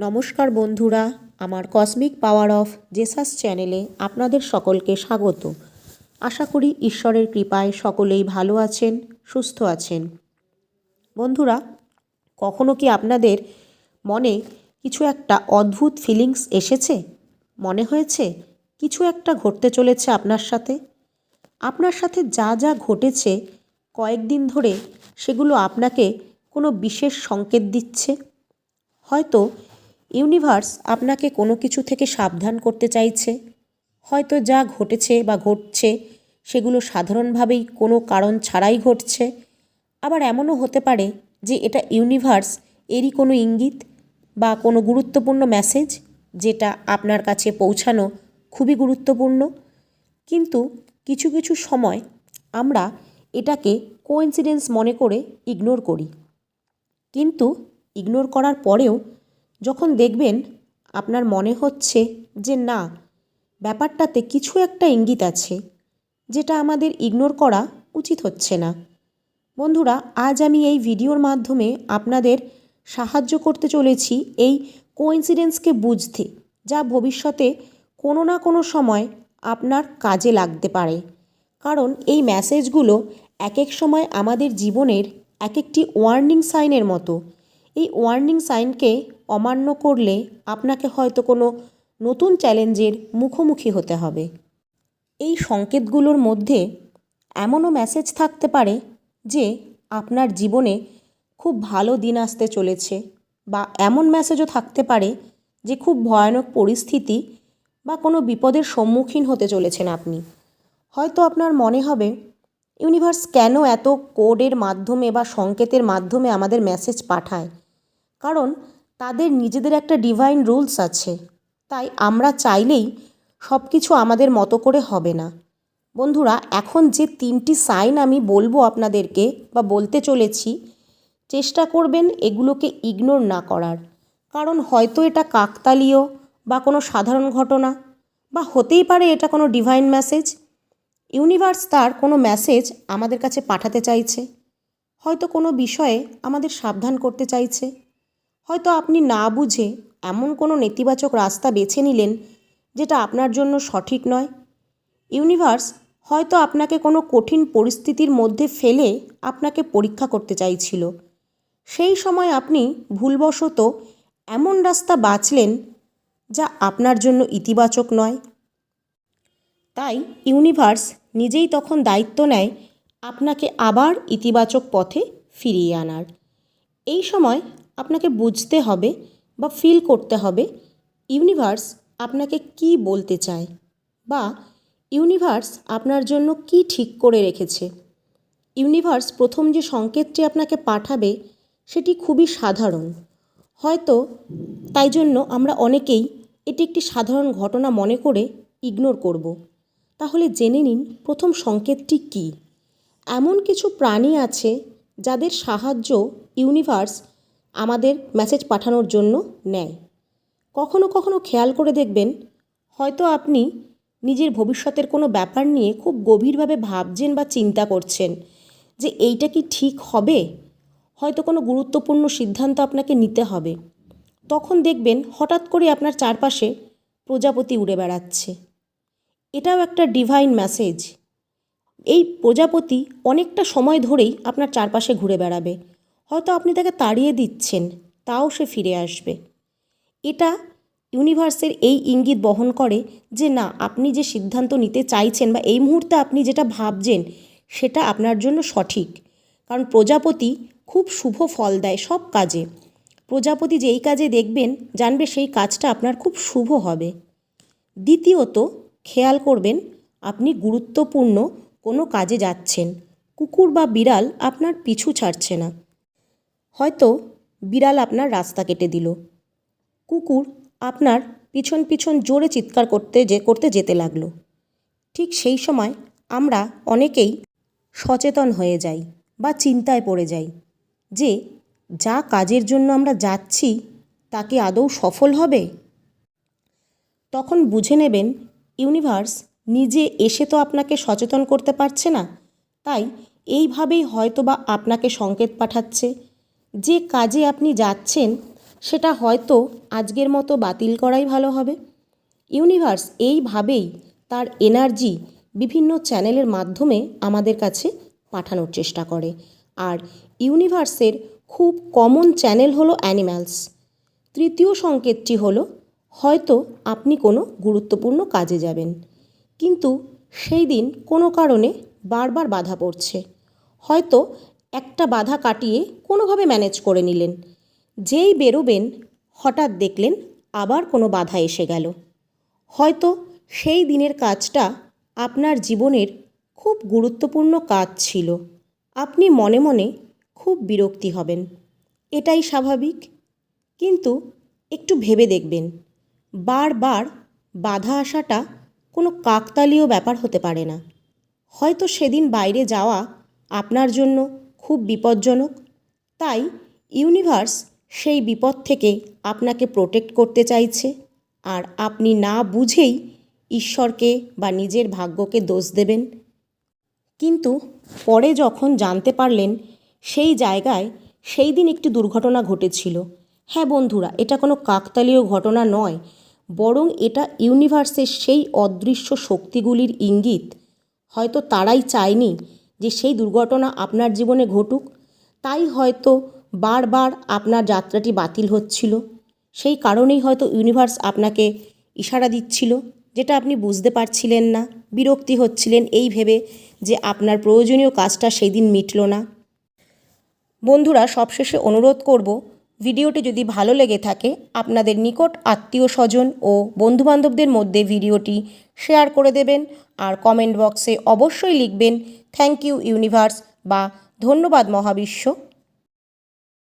নমস্কার বন্ধুরা, আমার কসমিক পাওয়ার অফ জেসাস চ্যানেলে আপনাদের সকলকে স্বাগত। আশা করি ঈশ্বরের কৃপায় সকলেই ভালো আছেন, সুস্থ আছেন। বন্ধুরা, কখনো কি আপনাদের মনে কিছু একটা অদ্ভুত ফিলিংস এসেছে? মনে হয়েছে কিছু একটা ঘটতে চলেছে আপনার সাথে? আপনার সাথে যা যা ঘটেছে কয়েকদিন ধরে সেগুলো আপনাকে কোনো বিশেষ সংকেত দিচ্ছে? হয়তো ইউনিভার্স আপনাকে কোনো কিছু থেকে সাবধান করতে চাইছে? হয়তো যা ঘটেছে বা ঘটছে সেগুলো সাধারণভাবেই কোনো কারণ ছাড়াই ঘটছে। আবার এমনও হতে পারে যে এটা ইউনিভার্স এরই কোনো ইঙ্গিত বা কোনো গুরুত্বপূর্ণ মেসেজ যেটা আপনার কাছে পৌঁছানো খুবই গুরুত্বপূর্ণ। কিন্তু কিছু কিছু সময় আমরা এটাকে কোইন্সিডেন্স মনে করে ইগনোর করি। কিন্তু ইগনোর করার পরেও যখন দেখবেন আপনার মনে হচ্ছে যে না, ব্যাপারটাতে কিছু একটা ইঙ্গিত আছে, যেটা আমাদের ইগনোর করা উচিত হচ্ছে না। বন্ধুরা, আজ আমি এই ভিডিওর মাধ্যমে আপনাদের সাহায্য করতে চলেছি এই কোইন্সিডেন্সকে বুঝতে, যা ভবিষ্যতে কোনো না কোনো সময় আপনার কাজে লাগতে পারে। কারণ এই মেসেজগুলো এক এক সময় আমাদের জীবনের এক একটি ওয়ার্নিং সাইনের মতো এই ওয়ার্নিং সাইনকে অমান্য করলে আপনাকে হয়তো কোনো নতুন চ্যালেঞ্জের মুখোমুখি হতে হবে। এই সংকেতগুলোর মধ্যে এমনও মেসেজ থাকতে পারে যে আপনার জীবনে খুব ভালো দিন আসতে চলেছে বা এমন মেসেজও থাকতে পারে যে খুব ভয়ানক পরিস্থিতি বা কোনো বিপদের সম্মুখীন হতে চলেছেন আপনি। হয়তো আপনার মনে হবে, ইউনিভার্স কেন এত কোডের মাধ্যমে বা সংকেতের মাধ্যমে আমাদের মেসেজ পাঠায়? কারণ তাদের নিজেদের একটা ডিভাইন রুলস আছে। তাই আমরা চাইলেই সব কিছু আমাদের মতো করে হবে না। বন্ধুরা, এখন যে তিনটি সাইন আমি বলব আপনাদেরকে বা বলতে চলেছি, চেষ্টা করবেন এগুলোকে ইগনোর না করার। কারণ হয়তো এটা কাকতালীয় বা কোনো সাধারণ ঘটনা বা হতেই পারে এটা কোনো ডিভাইন মেসেজ ইউনিভার্স তার কোনো মেসেজ আমাদের কাছে পাঠাতে চাইছে। হয়তো কোনো বিষয়ে আমাদের সাবধান করতে চাইছে। হয়তো আপনি না বুঝে এমন কোনো নেতিবাচক রাস্তা বেছে নিলেন যেটা আপনার জন্য সঠিক নয়। ইউনিভার্স, হয়তো আপনাকে কোনো কঠিন পরিস্থিতির মধ্যে ফেলে আপনাকে পরীক্ষা করতে চাইছিল। সেই সময় আপনি ভুলবশত এমন রাস্তা বাছলেন যা আপনার জন্য ইতিবাচক নয়। তাই ইউনিভার্স নিজেই তখন দায়িত্ব নেয় আপনাকে আবার ইতিবাচক পথে ফিরিয়ে আনার। এই সময় আপনাকে বুঝতে হবে বা ফিল করতে হবে ইউনিভার্স আপনাকে কি বলতে চায় বা ইউনিভার্স আপনার জন্য কি ঠিক করে রেখেছে। ইউনিভার্স প্রথম যে সংকেতটি আপনাকে পাঠাবে সেটি খুবই সাধারণ। হয়তো তাই জন্য আমরা অনেকেই এটি একটি সাধারণ ঘটনা মনে করে ইগনোর করব। তাহলে জেনে নিন প্রথম সংকেতটি কী। এমন কিছু প্রাণী আছে যাদের সাহায্য ইউনিভার্স আমাদের মেসেজ পাঠানোর জন্য নেয়। কখনো কখনো খেয়াল করে দেখবেন, হয়তো আপনি নিজের ভবিষ্যতের কোনো ব্যাপার নিয়ে খুব গভীরভাবে ভাবছেন বা চিন্তা করছেন যে এইটা কি ঠিক হবে? হয়তো কোনো গুরুত্বপূর্ণ সিদ্ধান্ত আপনাকে নিতে হবে। তখন দেখবেন হঠাৎ করে আপনার চারপাশে প্রজাপতি উড়ে বেড়াচ্ছে। এটাও একটা ডিভাইন মেসেজ এই প্রজাপতি অনেকটা সময় ধরেই আপনার চারপাশে ঘুরে বেড়াবে। হয়তো আপনি তাকে তাড়িয়ে দিচ্ছেন, তাও সে ফিরে আসবে। এটা ইউনিভার্সের এই ইঙ্গিত বহন করে যে না, আপনি যে সিদ্ধান্ত নিতে চাইছেন বা এই মুহূর্তে আপনি যেটা ভাবছেন, সেটা আপনার জন্য সঠিক। কারণ প্রজাপতি খুব শুভ ফল দেয় সব কাজে। প্রজাপতি যেই কাজে দেখবেন, জানবে সেই কাজটা আপনার খুব শুভ হবে। দ্বিতীয়ত, খেয়াল করবেন, আপনি গুরুত্বপূর্ণ কোনো কাজে যাচ্ছেন। কুকুর বা বিড়াল আপনার পিছু ছাড়ছে না। হয়তো বিড়াল আপনার রাস্তা কেটে দিল। কুকুর আপনার পিছন পিছন জোরে চিৎকার করতে যে, করতে যেতে লাগল। ঠিক সেই সময় আমরা অনেকেই সচেতন হয়ে যাই বা চিন্তায় পড়ে যাই যে, যা কাজের জন্য আমরা যাচ্ছি তাকে আদৌ সফল হবে? তখন বুঝে নেবেন, ইউনিভার্স নিজে এসে তো আপনাকে সচেতন করতে পারছে না। তাই এইভাবেই হয়তো বা আপনাকে সংকেত পাঠাচ্ছে। যে কাজে আপনি যাচ্ছেন, সেটা হয়তো আজকের মতো বাতিল করাই ভালো হবে। ইউনিভার্স এইভাবেই তার এনার্জি বিভিন্ন চ্যানেলের মাধ্যমে আমাদের কাছে পাঠানোর চেষ্টা করে। আর ইউনিভার্সের খুব কমন চ্যানেল হলো অ্যানিম্যালস। তৃতীয় সংকেতটি হলো, হয়তো আপনি কোনো গুরুত্বপূর্ণ কাজে যাবেন, কিন্তু সেই দিন কোনো কারণে বারবার বাধা পড়ছে। হয়তো একটা বাধা কাটিয়ে কোনোভাবে ম্যানেজ করে নিলেন। যেই বেরোবেন, হঠাৎ দেখলেন আবার কোনো বাধা এসে গেল। হয়তো সেই দিনের কাজটা আপনার জীবনের খুব গুরুত্বপূর্ণ কাজ ছিল। আপনি মনে মনে খুব বিরক্তি হবেন। এটাই স্বাভাবিক। কিন্তু একটু ভেবে দেখবেন, বারবার বাধা আসাটা কোনো কাকতালীয় ব্যাপার হতে পারে না। হয়তো সেদিন বাইরে যাওয়া আপনার জন্য খুব বিপজ্জনক। তাই ইউনিভার্স সেই বিপদ থেকে আপনাকে প্রোটেক্ট করতে চাইছে। আর আপনি না বুঝেই ঈশ্বরকে বা নিজের ভাগ্যকে দোষ দেবেন। কিন্তু পরে যখন জানতে পারলেন, সেই জায়গায় সেই দিন একটি দুর্ঘটনা ঘটেছিল। হ্যাঁ বন্ধুরা, এটা কোনো কাকতালীয় ঘটনা নয়। বরং এটা ইউনিভার্সের সেই অদৃশ্য শক্তিগুলির ইঙ্গিত। হয়তো তারাই চায়নি যে সেই দুর্ঘটনা আপনার জীবনে ঘটুক, তাই হয়তো বারবার আপনার যাত্রাটি বাতিল হচ্ছিল। সেই কারণেই হয়তো ইউনিভার্স আপনাকে ইশারা দিচ্ছিল, যেটা আপনি বুঝতে পারছিলেন না, বিরক্তি হচ্ছিলেন এই ভেবে যে আপনার প্রয়োজনীয় কাজটা সেই দিন মিটল না। বন্ধুরা, সবশেষে অনুরোধ করব ভিডিওটি যদি ভালো লেগে থাকে, আপনাদের নিকট আত্মীয় স্বজন ও বন্ধুবান্ধবদের মধ্যে ভিডিওটি শেয়ার করে দেবেন আর কমেন্ট বক্সে অবশ্যই লিখবেন, থ্যাংক ইউ ইউনিভার্স বা ধন্যবাদ মহাবিশ্ব